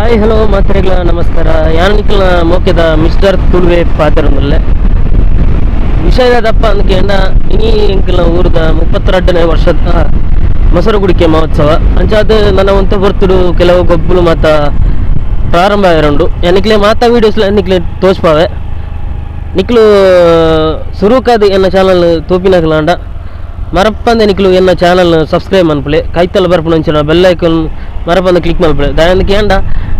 Hi hello ಮಾತ್ರೆಗಳ, ನಮಸ್ಕಾರ. ಯಾನಿಕ್ಲ ಮೋಕೆದ mister ತುಳುವೆ ಪಾತ್ರನಲ್ಲೇ ವಿಷಯದಪ್ಪ ಅಂದ್ಕೊಂಡ ಇನಿ ಎಂಕಲ ಊರದ ಮುಪ್ಪತ್ತೆರಡನೇ ವರ್ಷದ ಮೊಸರುಗುಡಿಕೆ ಮಹೋತ್ಸವ. ಅಂಚಾದ ನನ್ನ ಒಂತ ಬರ್ತುಡು ಕೆಲವು ಗೊಬ್ಬಲು ಮಾತ ಪ್ರಾರಂಭ ಆಗಿರೋಂಡು ಎನಿಕ್ಲೆ ಮಾತಾ ವೀಡಿಯೋಸ್ಲ ಎನಿಕ್ಲೆ ತೋಚ್ಪಾವೆ? ನಿಕ್ಲು ಸುರುಕಾದ ಎನ್ನ ಚಾನಲ್ ತೋಪಿನಾಗಲಾಂಡ ಮರಪ್ಪಂದ ನಿಕ್ಲು ಎನ್ನ ಚಾನಲ್ ಸಬ್ಸ್ಕ್ರೈಬ್ ಮನ್ಪಲೆ. ಕೈತಲ್ಲ ಬರ್ಪಣ ಬೆಲ್ ಐಕಾನ್ ಮರಪಂದ ಕ್ಲಿಕ್ ಮಾಡ್ಬಿಡಿ ದಯಂದಕ್ಕೆ ಏಂಡ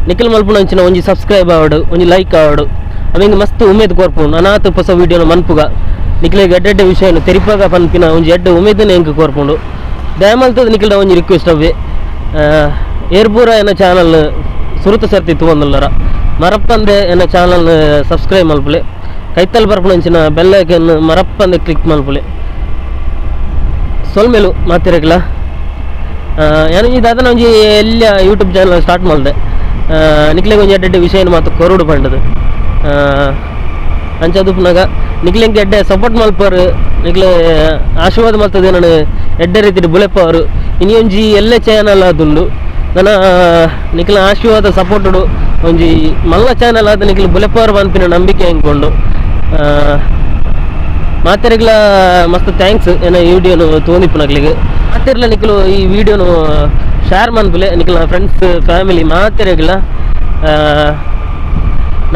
ನಿಖಿಲ್ ಮಲ್ಪುನಂಚಿನ ಒಂಜಿ ಸಬ್ಸ್ಕ್ರೈಬ್ ಆವಡು, ಒಂಜಿ ಲೈಕ್ ಆವಡು. ಅವಿಂಗ್ ಮಸ್ತ್ ಉಮೇದ್ ಕೋರ್ಪುಂಡು ಅನಾಥ ಹೊಸ ವಿಡಿಯೋನ ಮನ್ಪುಗ. ನಿಖಿಲಿಗೆ ಎಡ್ಡೆಡ್ಡೆ ವಿಷಯನ ತೆರಿಪಾಗ ಪನ್ಪಿನ ಒಂಜಿ ಎಡ್ಡೆ ಉಮೇದನ್ನು ಹೆಂಗೆ ಕೋರ್ಪುಂಡು. ದಯಮಲ್ತದ ನಿಖಿಲ್ದ ಒಂಜಿ ರಿಕ್ವೆಸ್ಟ್ ಅವೇ ಏರ್ಪೂರ ಎನ್ನ ಚಾನಲ್ ಸುರುತ ಸರ್ತಿ ತೂವೊಂದುಲ್ಲರ ಮರಪ್ಪಂದೆ ಎನ್ನ ಚಾನಲ್ ಸಬ್ಸ್ಕ್ರೈಬ್ ಮಲ್ಪಲೆ. ಕೈತಲ್ ಬರ್ಪುನಂಚಿನ ಬೆಲ್ ಐಕಾನ್ ಮರಪ್ಪಂದೆ ಕ್ಲಿಕ್ ಮಲ್ಪಲೆ. ಸೊಲ್ಮೇಲು ಮಾತಿರಕ್ಲ? ನಾನು ಈ ದಾದನ ಒಂಜಿ ಎಲ್ಲ ಯೂಟ್ಯೂಬ್ ಚಾನಲ್ ಸ್ಟಾರ್ಟ್ ಮಾಡಿದೆ. ನಿಕ್ಲೆಗೆ ಒಂಜಿ ಎಡ್ಡೆ ವಿಷಯನ್ ಮಾತು? ಕೊರುಡು ಪಂಡದು ಅಂಚದುಪ್ನಾಗ ನಿಕ್ಲೆಂಗೆ ಎಡ್ಡೆ ಸಪೋರ್ಟ್ ಮಲ್ಪರು ನಿಕ್ಲೆ ಆಶೀರ್ವಾದ ಮಲ್ತದೆ ನಾನು. ಎಡ್ಡೆ ರೀತಿ ಬುಲೆಪ್ಪವರು ಇನಿ ಒಂಜಿ ಎಲ್ಲ ಚಾನಲ್ ಆದುಂಡು. ನನ್ನ ನಿಕ್ಲ ಆಶೀರ್ವಾದ ಸಪೋರ್ಟುಡು. ಒಂಜಿ ಮಲ್ಲ ಚಾನಲ್ ಆದ ನಿಕ್ಲ ಬುಲೆಪ್ಪವರು ಬಂದಿನ ನಂಬಿಕೆ ಅಂದ್ಕೊಂಡು ಮಾತೆರೆಗ್ಲ ಮಸ್ತ್ ಥ್ಯಾಂಕ್ಸ್ ಏನ ಈ ವಿಡಿಯೋನು ತೋಂದಿಪ್ಪು ನಕ್ಲಿಗೆ ಮಾತೆರ್ಲ ನಿಕ್ಲು ಈ ವಿಡಿಯೋನು ಶೇರ್ ಮನ್ಪುಲೆ ನಿಕ್ಲ ಫ್ರೆಂಡ್ಸ್ ಫ್ಯಾಮಿಲಿ ಮಾತೆರೆಗ್ಲ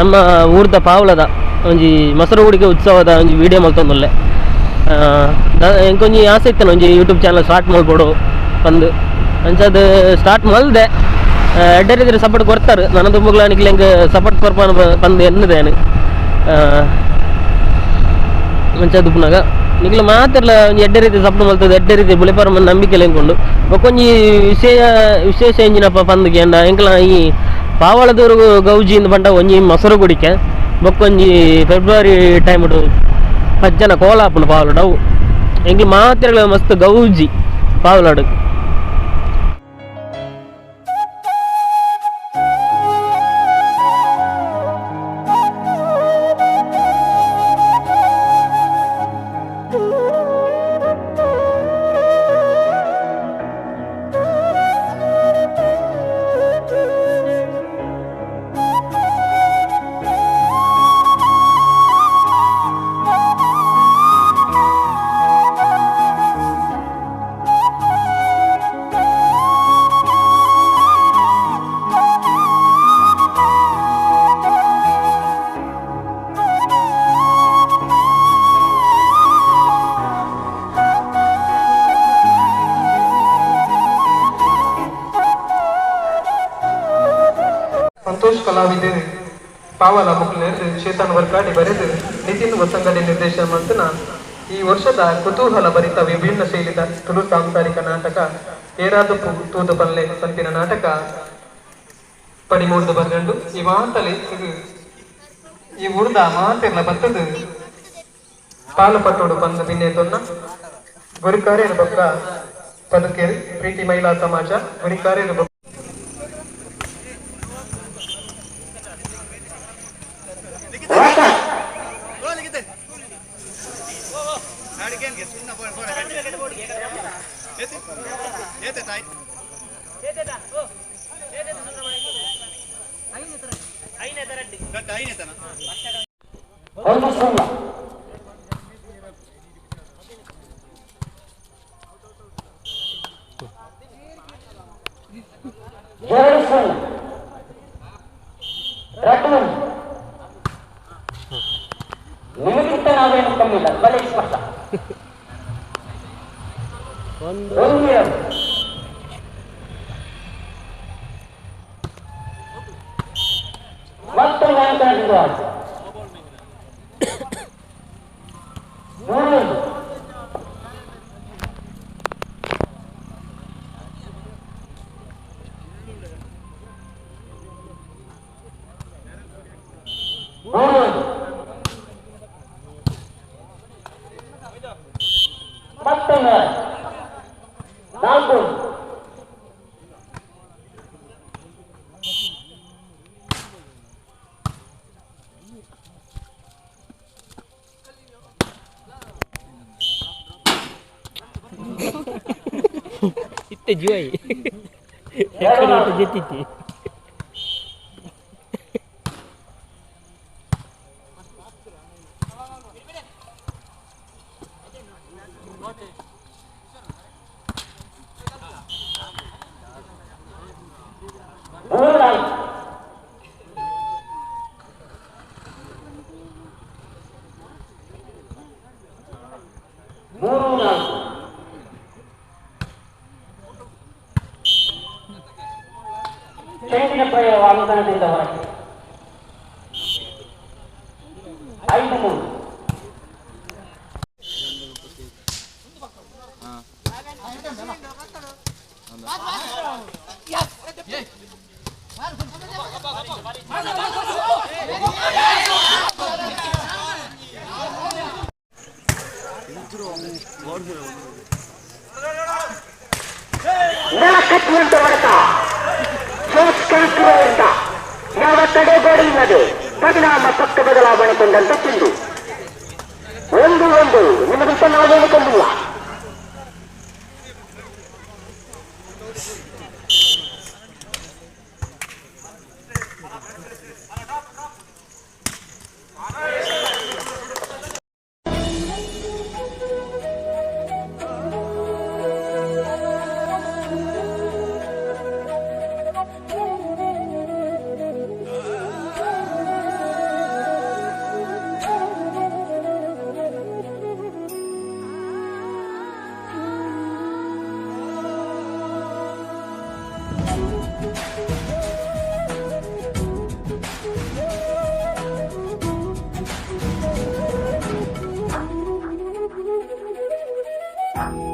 ನಮ್ಮ ಊರ್ದ ಪಾವಲದ ಒಂಜಿ ಮೊಸರುಗುಡಿಗೆ ಉತ್ಸವದ ಒಂಜಿ ವಿಡಿಯೋ ಮಲ್ತೊಂದುಲ್ಲೆ ಎಂಕೊಂಜಿ ಆಸೆ ಇತ್ತನ ಒಂಜಿ ಯೂಟ್ಯೂಬ್ ಚಾನಲ್ ಸ್ಟಾರ್ಟ್ ಮಾಡ್ಕೊಡು ಬಂದು ಅಂಚದು ಸ್ಟಾರ್ಟ್ ಮಲ್ದೆ ಎಡ್ಡರಿದ್ರೆ ಸಪೋರ್ಟ್ ಕೊಡ್ತಾರೆ. ನನ್ನ ತುಂಬಗ್ಲ ನಿಕ್ಲೆ ಹೆಂಗೆ ಸಪೋರ್ಟ್ ಕೊರ್ಪ ಬಂದು ಎನ್ನದೇನು. ಮಂಚದ ಪುನಗ ನಿಕ್ಲ ಮಾತಿರ್ಲ ಒಂಜಿ ಎಡ್ಡೆ ರೀತಿ ಸಪ್ನ ಮಲ್ತದೆ ಎಡ್ಡೆ ರೀತಿ ಬುಳಿಪಾರ ಮಂದಿ ನಂಬಿಕೆ ಲೆಂಕೊಂಡು ಬೊಕೊಂಜಿ ವಿಶೇಷ ವಿಶೇಷ ಎಂಜಿನಪ್ಪ ಪಂದಗೆ ಎಂಡ ಎಂಕಲ ಈ ಪಾವಳದೂರು ಗೌಜಿಯಿಂದ ಬಂಡ ಒಂಜಿ ಮೊಸರು ಗುಡಿಕೆ ಬೊಕ್ಕೊಂಜಿ ಫೆಬ್ರವರಿ ಟೈಮ್ ಪಜ್ಜನ ಕೋಲಾಪುನ ಪಾವಲಡು ಅವು ಎಂಕ್ಲ ಮಾತಿರ್ಲ ಮಸ್ತ್ ಗೌಜಿ ಪಾವಲಾಡು ಪಾವಲ ಬುಕ್ಲೆದು ಚೇತನ್ ವರ್ಕಾಡಿ ಬರೆದು ನಿತಿನ್ ವಸಂಗಡಿ ನಿರ್ದೇಶನ ಮಂತನ ಈ ವರ್ಷದ ಕುತೂಹಲ ಭರಿತ ವಿಭಿನ್ನ ಶೈಲಿದ ತುಳು ಸಾಂಸಾರಿಕ ನಾಟಕ ಏರಾದು ತೂದು ಪಲ್ಲೆ ಸಂತಿನ ನಾಟಕ ಪಡಿಮೂಡ್ದು ಬರ್ಗಂಡು. ಈ ಮಾತಲಿ ಇದು, ಈ ಉರ್ದ ಮಾತೆಲ್ಲ ಬತ್ತದು ಪಾಲು ಪಟ್ಟೋಡು ಬಂದ ಬಿನ್ನೆ ತೊನ್ನ. ಗುರಿಕಾರ್ಯರ ಬೊಕ್ಕ ಬದುಕೇರಿ ಪ್ರೀತಿ ಮಹಿಳಾ ಸಮಾಜ ಗುರಿಕಾರ್ಯರ atrás do gol. Vamos! te juai. Ya, e kare ya. te jetiti ಯಾವ ತಡೆಗೋಡೆ ಇಲ್ಲದೆ ಪರಿಣಾಮ ಪಕ್ಕ ಬದಲಾವಣೆ ಕೊಂಡಂತ ತಿಂದು. ಒಂದು ಒಂದು ನಿಮಗಿಂತ Bye.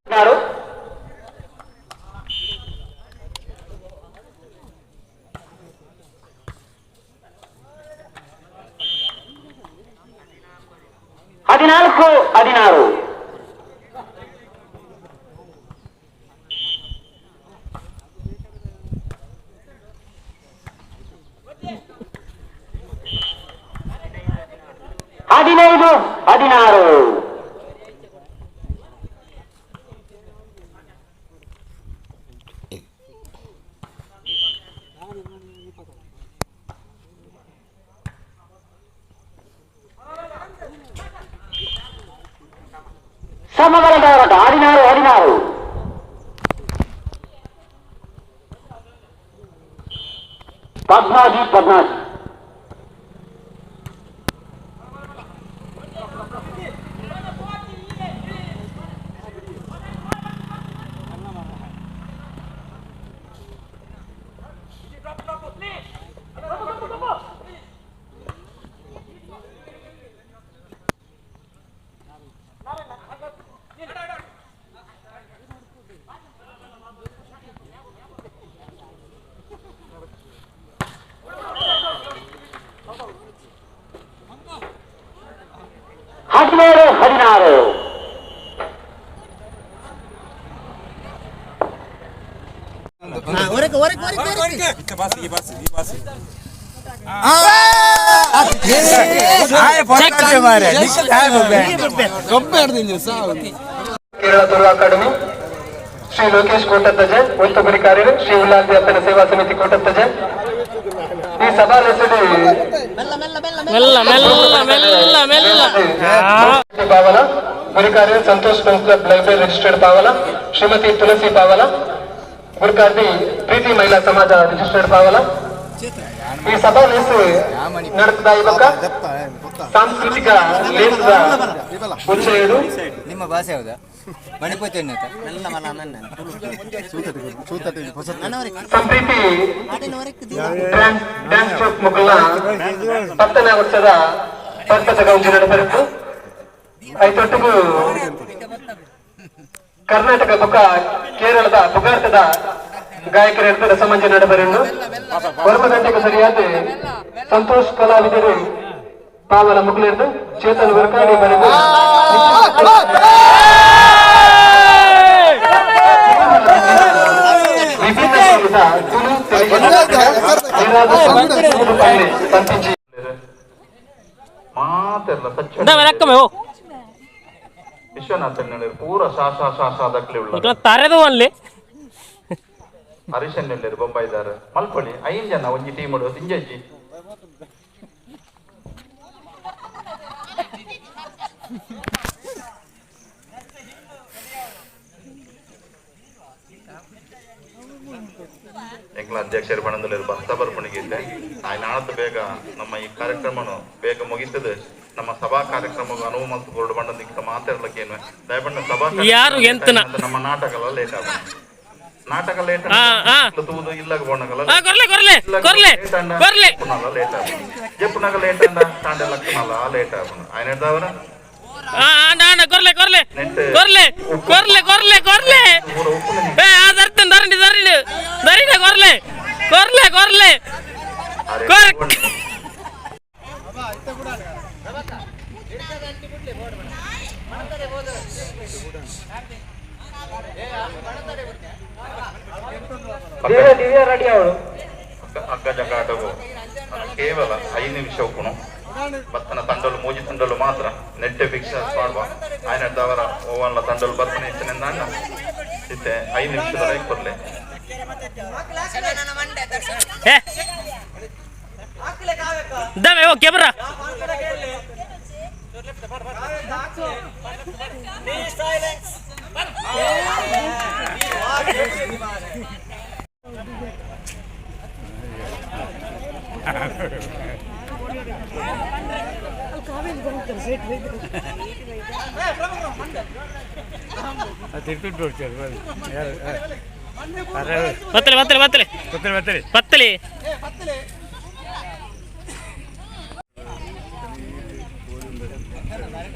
సమబలడారట ఆడినారు ఆడినారు. పద్నాది పద్నాది ಕೇರಳ ದುರ್ಗ ಅಕಾಡೆಮಿ ಶ್ರೀ ಲೋಕೇಶ್ ಕೋಟತ್ತಜೆ ಒತ್ತು ಕಾರ್ಯ ಕಾರ್ಯರು ಶ್ರೀ ಉಲ್ಲಾಸಿ ಅಪ್ಪನ ಸೇವಾ ಸಮಿತಿ ಕೋಟತ್ತಜೆ ಈ ಸಭಾ ಹೆಸರು ಮೆಲ್ಲ ಮೆಲ್ಲ ಮೆಲ್ಲ ಮೆಲ್ಲ ಪಾವಲ ಗುರಿಕಾರ್ಯ Santosh friends club library registered ಪಾವಲ Shrimati ತುಳಸಿ ಪಾವಲ ಗುರುಕಾರ್ತಿ ಪ್ರೀತಿ ಮಹಿಳಾ ಸಮಾಜ ರಿಜಿಸ್ಟರ್ಡ್ ಪಾವಲ ಈ ಸಭಾ ಹೆಸರು ನಡೆಸಿದ ಸಾಂಸ್ಕೃತಿಕ ಲೇಸದ ಉಚ್ಚೆಯದು ನಿಮ್ಮ ಭಾಷೆ ಹೌದಾ? ಮಣಿಪತಿ ಸಂಪ್ರೀತಿ ಡ್ಯಾನ್ಸ್ ಟ್ರೂಪ್ ಮುಗುಲ ಹತ್ತನೇ ವರ್ಷದ ಪರ್ಪಸ ಗೌಜಿ ನಡೆಬರಿತು ಐತೊಟ್ಟಿಗೂ ಕರ್ನಾಟಕ ಬೊಕ್ಕ ಕೇರಳದ ಬುಗಾರ್ತದ ಗಾಯಕರ ಇರ್ತಾರೆ ಸಮಾಜ ನಡೆಬರನ್ನು ಒಂದು ಗಂಟೆಗೆ ಸರಿಯಾದ ಸಂತೋಷ್ ಕಲಾವಿದರು ಪಾವಲ ಮುಗುಲಿರ್ದು ಚೇತನ್ ವರ್ಕಾಡಿ ಬರೆದು ವಿಭಿನ್ನ ಸ್ವರದ ತುಳು ತೆಲುಗು ವಿಶ್ವನಾಥನ್ ಪೂರ ಶಾಸ ಶಾಸ ದಕ್ಲೆ ಉಳ್ಳ ಇಟ್ಲ ತರೆದು ಅಲ್ಲಿ. ಹರೀಶನ್ ಎಲ್ಲರು ಬೊಂಬಾಯಿದಾರ ಮಲ್ಕೊಳ್ಳಿ. ಐನ್ ಜನ ಒಂಜಿ ಟೀಮ್ ಉಡು ತಿಂಜಜ್ಜಿ ಎಂಕ್ಲ ಅಧ್ಯಕ್ಷರು ಬಣದಲ್ಲಿ ಭಕ್ತ ಬರ್ಪಣಿಗಿದ್ದೆ ಆಯ್ನ ಆಳತ್ತು ಬೇಗ ನಮ್ಮ ಈ ಕಾರ್ಯಕ್ರಮನು ಬೇಗ ಮುಗಿತದೆ. ನಮ್ಮ ಸಭಾ ಕಾರ್ಯಕ್ರಮ ಅನುವು ಮತ್ತು ಬೋರ್ಡ್ ಬಂಡದಿಕ್ಕೆ ಮಾತಾಡಲಿಕ್ಕೇನು ದಯಪಂಡ ಸಭಾ ಯಾರು ಎಂತನ? ನಮ್ಮ ನಾಟಕ ಲೇಟ್ ನಾಟಕ ಲೇಟ್ ತೂದು ಇಲ್ಲ ಬೋಣಗಲ್ಲ ಲೇಟ್ ಆಗ ಜಪ್ಪುನಗ ಲೇಟ್ ಲೇಟ್ ಆಗ ಆಯ್ನ ಕೊರ್ಲೆ ಕೊರ್ಲೆ ಕೊರ್ಲೆ ಕೊರ್ಲೆ ಕೊರ್ಲೆ ಕೊರ್ಲೆ. ಏ ಆ ದರಣಿ ಕೊರ್ಲೆ ಕೊರ್ಲೆ ಕೊರ್ಲೆ. ಕೊರ್ ದಿವ್ಯಾ ರೆಡ್ಡಿ ಅವರು ಅಗ್ಗ ಜಗಾಟವು ಕೇವಲ ಐದು ನಿಮಿಷ ಹೋಗ್ಕೊಂಡು ಬತ್ತನ ತಂಡಲು ಮೂಜಿ ತಂಡಲು ಮಾತ್ರ ನೆಟ್ಟೆ ಫಿಕ್ಸ್ ಮಾಡುವ ಆಯ್ನಡ್ದವರ ಓವನ್ಲ ತಂಡಲು ಬರ್ತನೆ ಹೆಚ್ಚಿನಿಂದ ಅಣ್ಣ ಇತ್ತೆ ಐದು ನಿಮಿಷದ ಲೈಕ್ ಬರಲಿ ದಮೆ ಓ ಬರ. ಕೆಬ್ರ ಬತ್ತಲೆ ಬತ್ತಲೆ ಬತ್ತಲೆ ಬತ್ತಲೆ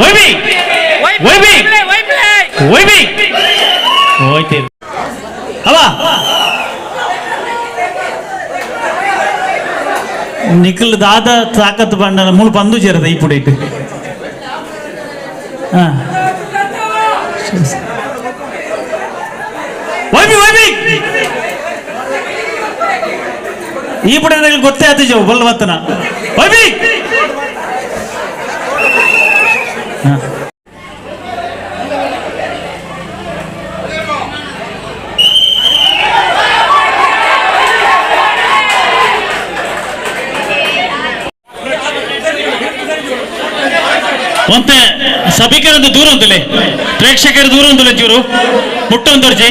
వైబి వైబి వైబి ఓకే. అవా నిఖిల్ దాద తాకత్తు పండాల మూడు పందు చేరదా ఇప్పుడు ఇటు? ఇప్పుడు నాకు ಗೊತ್ತೇ ಆಯ್ತು ಬಲ್ವತ್ತನ ವೈಬಿ ಒಂತೆ ಸಭಿಕರೊಂದು ದೂರ ಉಂಟಲೆ ಪ್ರೇಕ್ಷಕರು ದೂರ ಉಂಟಲೆ ಚೂರು ಮುಟ್ಟೊಂದರ್ಜಿ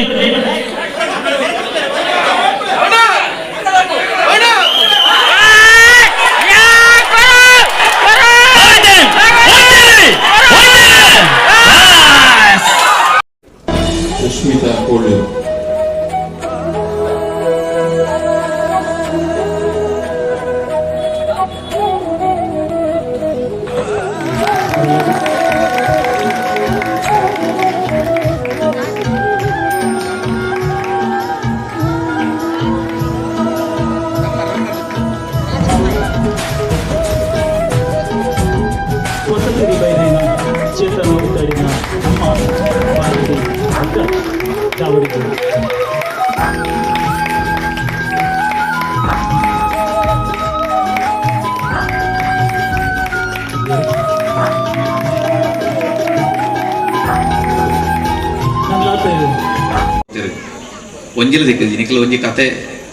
ಒಂಜಿಲ ದಿಕ್ಕಿ ನಿಕ್ಲ ಒಂಜಿ ಕತೆ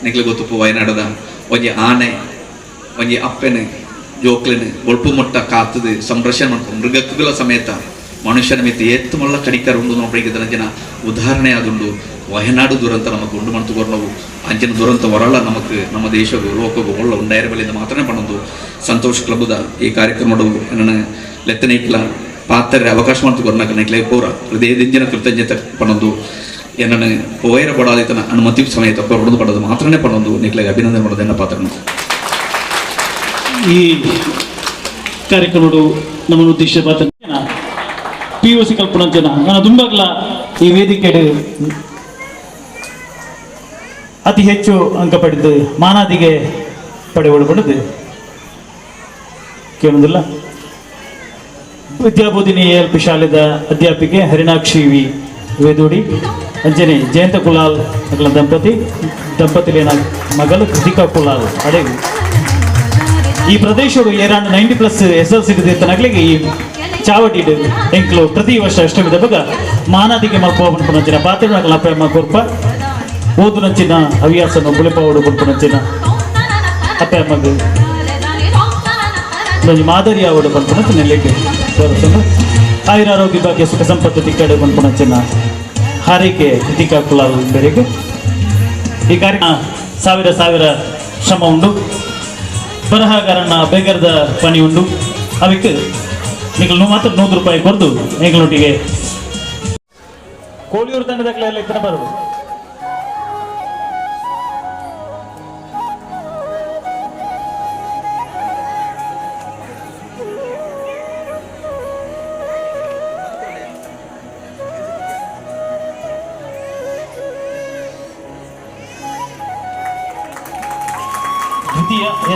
ನಿಕ್ಲ ಗೊತ್ತುಪ್ಪು ವಯನಾಡದ. ಒಂಜಿ ಆನೆ, ಒಂಜಿ ಅಪ್ಪೆನೆ, ಜೋಕ್ಲೆನೆ ಒಳ್ಪು ಮೊಟ್ಟ ಕಾತದು, ಸಂರಕ್ಷಣೆ ಮಾಡ್ಕೊಂಡು ಮೃಗಕ್ಕುಗಳ ಸಮೇತ ಮನುಷ್ಯನ ಮಿತಿ ಎತ್ತು ಮಲ್ಲ ಕಡಿಕರು ಉಂಡು ನೋಡಿದ ಜನ ಉದಾಹರಣೆ ಆದುಂಡು ವಯನಾಡು ದುರಂತ ನಮಗೆ ಉಂಡು ಮಾಡ್ತು ನಾವು. ಅಂಚಿನ ದುರಂತ ಹೊರಳ ನಮಗೆ, ನಮ್ಮ ದೇಶಗೂ ಲೋಕಗೂ ಒಳ್ಳ ಉಂಡಾಯರ ಬಳಿಯಿಂದ ಮಾತನೇ ಮಾಡೋದು ಸಂತೋಷ್ ಕ್ಲಬ್ದ ಈ ಕಾರ್ಯಕ್ರಮದ ನನ್ನ ಲೆತ್ತನೆ ಇಕ್ಲ ಪಾತ್ರ ಅವಕಾಶ ಮಾಡ್ತು ಕೊರ್ನಾಕ ನೆಕ್ಲೆ ಪೂರ. ಹೃದಯದಿಂಜಿನ ಕೃತಜ್ಞತೆ ಪಣ್ಣದು ಏನನ್ನು ವೈರ ಪಡಾದಿತನ ಅನುಮತಿ ಸಮಯ ಹೊಡೆದು ಪಡೋದು ಮಾತ್ರನೇ ಪಡೋದು ನಿಖಲೆಗೆ ಅಭಿನಂದನೆ ಎನ್ನ ಪಾತ್ರ ಈ ಕಾರ್ಯಕ್ರಮಡು ನಮ್ಮನ್ನು ಉದ್ದೇಶ ಪಿ ಯು ಸಿ ಕಲ್ಪನಂಚನ ನಾನು ತುಂಬಾಗ್ಲ ಈ ವೇದಿಕೆ ಅತಿ ಹೆಚ್ಚು ಅಂಕ ಪಡೆದು ಮಾನಾದಿಗೆ ಪಡೆ ಒಳಪಡದೆ ಕೇಳುವುದಿಲ್ಲ. ವಿದ್ಯಾಬೋಧಿನಿ ಎಲ್ ಪಿ ಶಾಲೆದ ಅಧ್ಯಾಪಿಕೆ ಹರಿಣಾಕ್ಷಿ ವಿ. ವೇದೋಡಿ. ಅಂಜನೆ, ಜಯಂತ ಕುಲಾಲ್ ಮಗಳ ದಂಪತಿ. ದಂಪತಿಲಿನ ಮಗಳು ಕೃತಿಕಾ ಕುಲಾಲ್. ಅದೇ. ಈ ಪ್ರದೇಶವು around ninety plus S L C ನಗಲಿಗೆ ಈ ಚಾವಟಿ ಎಂಕ್ಲು ಪ್ರತಿ ವರ್ಷ ಅಷ್ಟಮಿದ ಬಗ ಮಾನಾದಿಗೆ ಮಲ್ಪಿನ ಪಂಪನಂಚಿನ ಪಾತ್ರ ಅಪ್ಪ ಕೊರ್ಪ. ಓದು ನಂಚಿನ ಹವ್ಯಾಸನ ಬುಳಿಪಾವಡು ಪಂಪನಂಚಿನ ಅಪ್ಪ ಅಮ್ಮಗ ಒಂದು ಮಾದರಿ ಅವಡು ಪಂಪನಂಚಿನ ನಂಚಿನ ತೋರಿಸಲು ಆಯುರಾರೋಗ್ಯ ಭಾಗ್ಯ ಸುಖ ಸಂಪತ್ತು ತಿಕ್ಕಡು ಪಂಪನಂಚಿನ ಹಾರೈಕೆ ಕೃತಿಕಾ ಕುಲಾಲ್ ಬೆರೆಗೆ. ಈ ಕಾರ್ಯಕ್ರಮ ಸಾವಿರ ಸಾವಿರ ಶ್ರಮ ಉಂಡು ಬರಹಗಾರನ ಬೇಗರದ ಪಣಿ ಉಂಡು ಅದಕ್ಕೆ ನೀವು ಮಾತ್ರ ನೂರು ರೂಪಾಯಿ ಕೊಡ್ದು ನೀಗಳೊಟ್ಟಿಗೆ ಕೋಳಿಯೂರು ತಂಡದಾಗಲೆಲ್ಲ ಇತರ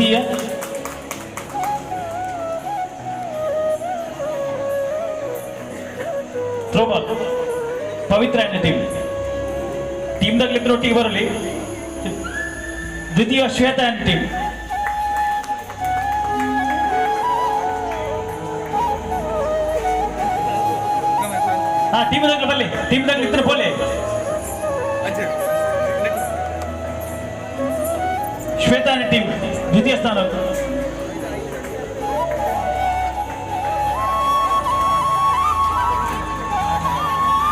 ಸಿ ಕೋಳಿಯೂರು ಥ್ರೋಬಾಲ್ ಪ್ರಥಮ ಪವಿತ್ರ ಆ್ಯಂಡ್ ಟೀಮ್ ದ್ವಿತೀಯ ಥ್ರೋಬಾಲ್ ಪವಿತ್ರ ಆ್ಯಂಡ್ ಟೀಮ್ ಟೀಮ್ದಾಗ್ಲಿದ್ರೆ ಒಟ್ಟಿಗೆ ಬರಲಿ ದ್ವಿತೀಯ ಶ್ವೇತ ಆ್ಯಂಡ್ ಟೀಮ್ ಹಾ ಟೀಮ್ದಾಗ್ಲಿ ಬರಲಿ ಟೀಮ್ದಾಗ್ಲಿ ಇದ್ರೆ ಬೋಲೆ ಶ್ವೇತ ಆ್ಯಂಡ್ ಟೀಮ್ ദ്വിതീയ സ്ഥാനം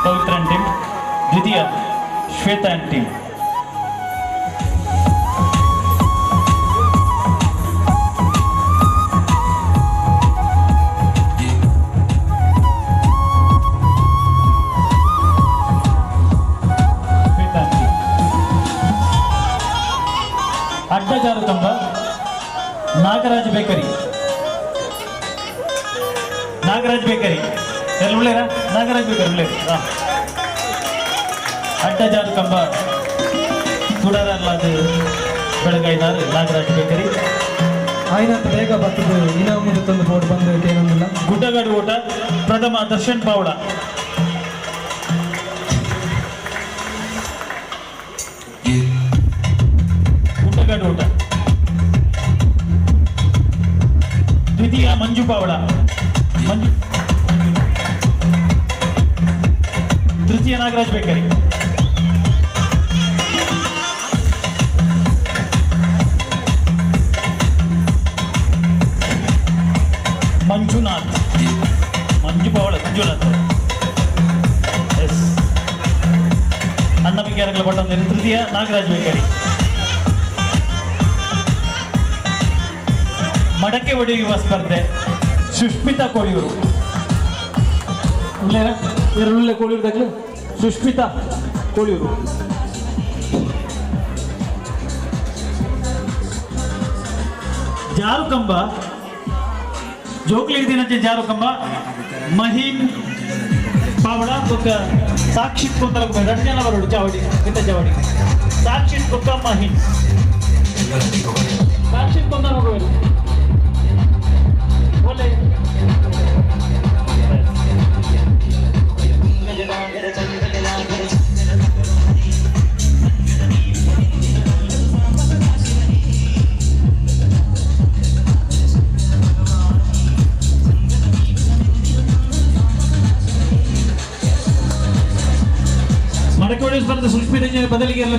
പവിത്രൻ ടീം ദ്വിതീയ ശ്വേതൻ ടീം ಎಲ್ಲ ಉಳ್ಳೇರ ನಾಗರಾಜ್ ಬೇಕರಿ ಉಳ್ಳೇರಿ ಹಾ ಅಡ್ಡಜಾರು ಕಂಬ ಸುಡರಲ್ಲಾದ ಬೆಳಗಾಯಿದಾರು ನಾಗರಾಜ್ ಬೇಕರಿ ಆಯ್ನಂತ ಬೇಗ ಬರ್ತದೆ ಇನ್ನ ಮುಂದೆ ತಂದು ಬೋರ್ಡ್ ಬಂದು ಏನೊಂದಿಲ್ಲ ಗುಡ್ಡಗಾಡು ಊಟ ಪ್ರಥಮ ದರ್ಶನ್ ಪಾವಡ ತೃತೀಯ ನಾಗರಾಜ್ ಬೇಕರಿ. ಮಂಜುನಾಥ್. ಮಂಜು ಪವಳ ಮಂಜುನಾಥ್. ಎಸ್ ಅನ್ನ ವಿಜ್ಞಾನಗಳ ಪಟ್ಟಣ ನಾಗರಾಜ್ ಬೇಕರಿ. ಮಡಕೆ ಒಡೆಯುವ ಸ್ಪರ್ಧೆ. ಸುಷ್ಮಿತಾ ಕೋಳಿಯೂರು ಉಳ್ಳೇರ ಎರಡು ಕೋಳಿಯೂರು ತಗಲು ಸುಷ್ಮಿತಾ ಕೋಳಿಯೂರು ಜಾರು ಕಂಬ ಜೋಕ್ಲಿ ದಿನಕ್ಕೆ ಜಾರು ಕಂಬ ಮಹೀನ್ ಪಾವಡ ಬೊಕ್ಕ ಸಾಕ್ಷಿತ್ ಕೊಂತರ ಎರಡು ಜನ ಬರೋಡು ಚಾವಡಿ ಇಂಥ ಚಾವಡಿ ಸಾಕ್ಷಿತ್ ಬೊಕ್ಕ ಮಹೀನ್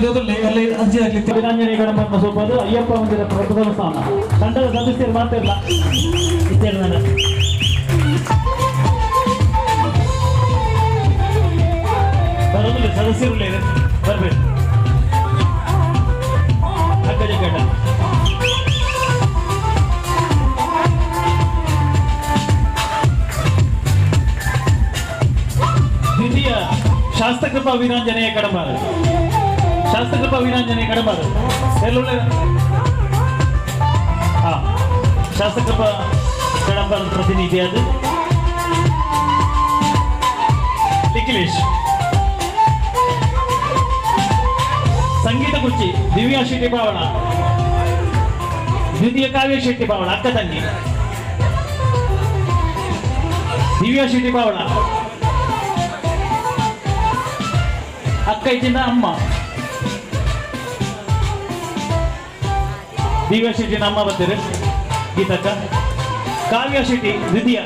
ಬದಲಿಗೆ ಎಲ್ಲ ದೇವರಲ್ಲಿ ಎಲ್ಲ ಅರ್ಜಿ ಹಾಕ್ಲಿಕ್ಕೆ ವೀರಾಂಜನೇಯ ಗಣಪನ ಸೋಪದು ಅಯ್ಯಪ್ಪ ಮಂದಿರ ಪ್ರಥಮ ಸ್ಥಾನ ತಂಡದ ಸದಸ್ಯರು ಮಾತಿಲ್ಲ ಇತ್ಯಾದಿ ಬರೋದಿಲ್ಲ ಸದಸ್ಯರು ಬರಬೇಕು ಅಕ್ಕ ಜಗ್ಗಡ್ಡ ದ್ವಿತೀಯ ಶಾಸ್ತ್ರಕೃಪಾ ವೀರಾಂಜನೇಯ ಕಡಂಬಾರ ಶಾಸ್ತ್ರಕೃಪಾ ವೀರಾಂಜನೇಯ ಕಡಂಬಾರ ಎಲ್ಲೊಳ್ಳೆ ಹಾ. ಶಾಸ್ತ್ರಕೃಪಾ ಕಡಂಬಾರ ಪ್ರತಿನಿಧಿ ಅದು. ನಿಖಿಲೇಶ್. ಸಂಗೀತ ಕುರ್ಚಿ ದಿವ್ಯಾ ಶೆಟ್ಟಿ ಪಾವಣ ದ್ವಿತೀಯ ಕಾವ್ಯ ಶೆಟ್ಟಿ ಪಾವಣ ಅಕ್ಕ ತಂಗಿ. ದಿವ್ಯಾ ಶೆಟ್ಟಿ ಪಾವಣ ಅಕ್ಕ ಇದ್ದಿಂದ ಅಮ್ಮ. ದಿವ್ಯಾ ಶೆಟ್ಟಿನ ಅಮ್ಮ ಬರ್ತಾರೆ ಗೀತಕ್ಕ ಕಾವ್ಯ ಶೆಟ್ಟಿ ದ್ವಿತೀಯ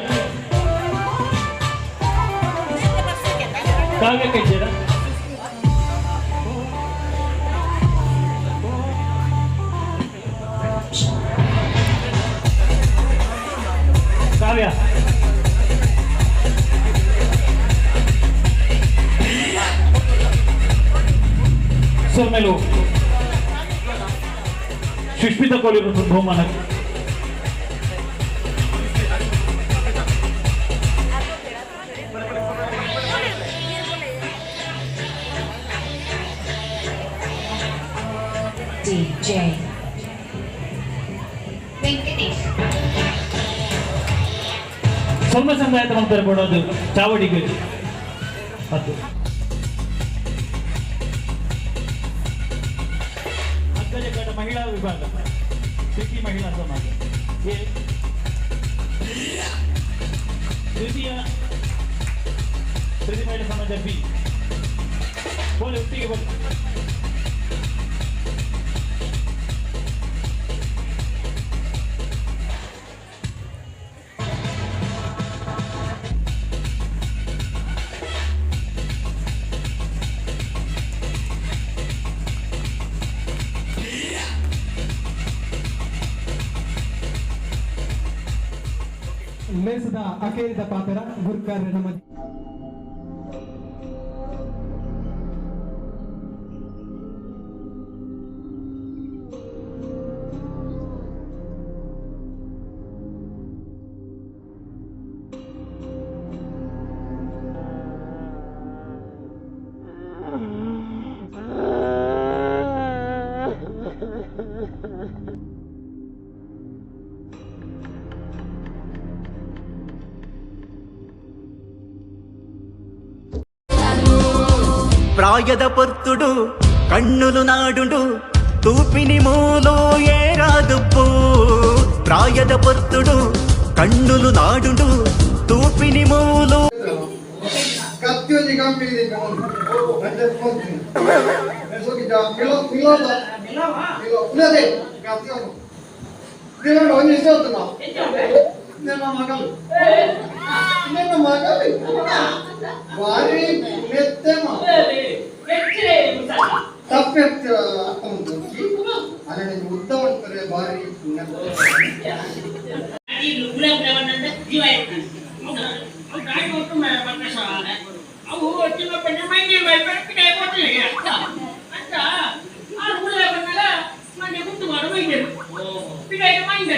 ಕಾವ್ಯ ಕೈಜರ ಕಾವ್ಯ ಸೊಮ್ಮೆಲು ಸುಷ್ಮಿತಾ ಕೋಳಿರು ಬಹುಮಾನ DJ ವೆಂಕಟೇಶ್ ಸೊಮ್ಮೆ ಸಂದಾಯತ ಮಾಡ್ತಾರೆ ಕೊಡೋದು ಚಾವಡಿಗೆ ಅದು ದ್ವಿತೀಯ ತೃತೀಯ ಮಹಿಳಾ ಸಮಾಜ ಬಿ ಬೋಲೆ ಒಟ್ಟಿಗೆ ಬಂದು ಅಕೇರಿದ ಪಾತ್ರ ಗುರುಕಾರ್ಯ ನಮ್ಮ ప్రాయద పొర్తుడు కన్నులు నాడుడు తూపిని మూలో ఏరాదుప్పు ప్రాయద పొర్తుడు కన్నులు నాడుడు తూపిని మూలో నేను మగలు ನನ್ನ ಮಗ ಭಾರಿ ಮೆತ್ತೆ ತಪ್ಪೆತ್ತ ಅದನ್ನು ಉತ್ತಮಂತರೆ ಭಾರಿ ಅವು ಚಿನ್ನಪ್ಪನ ಮೈಗೆ ಬೆಳಕಿನ ಕೊಟ್ಟಿಲ್ಲ ಅಂತ ಆ ಹುಡುಗ ಬಂದಾಗ ಮನೆ ಕುಂತು ಮಾಡು ಮೈಗೆ ಬಿಡಾಯ್ತು ಮೈಗೆ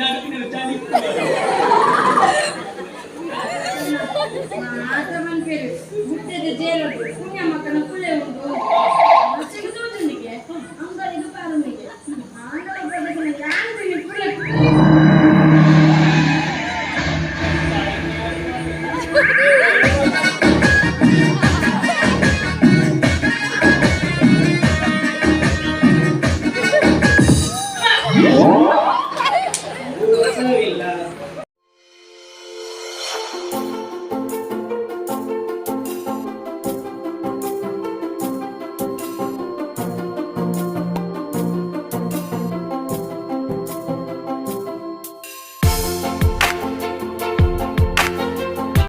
ನಡುಕಿನ ಚಾಲಿ ಮುಟ್ಟದ ಜೇಲು ಪುಣ್ಯ ಮಕ್ಕಳ ಕುಲೆ ಉಂಟು